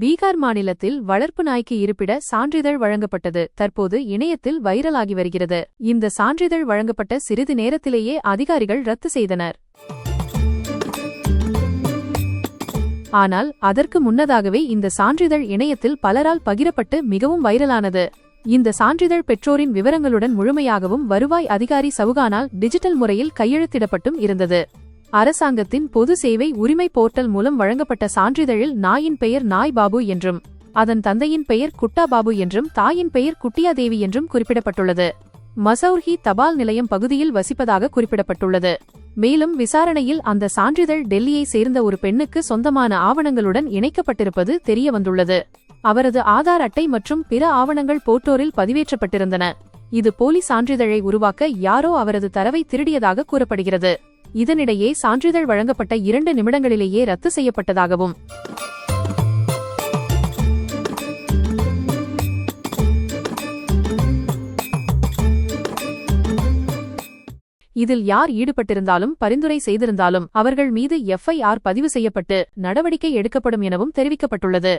பீகார் மாநிலத்தில் வளர்ப்பு நாய்க்கு இருப்பிட சான்றிதழ் வழங்கப்பட்டது. தற்போது இணையத்தில் வைரலாகி வருகிறது. இந்த சான்றிதழ் வழங்கப்பட்ட சிறிது நேரத்திலேயே அதிகாரிகள் ரத்து செய்தனர். ஆனால் அதற்கு முன்னதாகவே இந்த சான்றிதழ் இணையத்தில் பலரால் பகிரப்பட்டு மிகவும் வைரலானது. இந்த சான்றிதழ் பெற்றோரின் விவரங்களுடன் முழுமையாகவும் வருவாய் அதிகாரி சவுகானால் டிஜிட்டல் முறையில் கையெழுத்திடப்பட்டும் இருந்தது. அரசாங்கத்தின் பொது சேவை உரிமை போர்ட்டல் மூலம் வழங்கப்பட்ட சான்றிதழில் நாயின் பெயர் நாய் பாபு என்றும் அதன் தந்தையின் பெயர் குட்டா பாபு என்றும் தாயின் பெயர் குட்டியாதேவி என்றும் குறிப்பிடப்பட்டுள்ளது. மசௌர்ஹி தபால் நிலையம் பகுதியில் வசிப்பதாக குறிப்பிடப்பட்டுள்ளது. மேலும் விசாரணையில் அந்த சான்றிதழ் டெல்லியை சேர்ந்த ஒரு பெண்ணுக்கு சொந்தமான ஆவணங்களுடன் இணைக்கப்பட்டிருப்பது தெரியவந்துள்ளது. அவரது ஆதார் அட்டை மற்றும் பிற ஆவணங்கள் போட்டோரில் பதிவேற்றப்பட்டிருந்தன. இது போலி சான்றிதழை உருவாக்க யாரோ அவரது தரவை திருடியதாக கூறப்படுகிறது. இதனிடையே சான்றிதழ் வழங்கப்பட்ட இரண்டு நிமிடங்களிலேயே ரத்து செய்யப்பட்டதாகவும். இதில் யார் ஈடுபட்டிருந்தாலும் பரிந்துரை செய்திருந்தாலும் அவர்கள் மீது எஃப்ஐஆர் பதிவு செய்யப்பட்டு நடவடிக்கை எடுக்கப்படும் எனவும் தெரிவிக்கப்பட்டுள்ளது.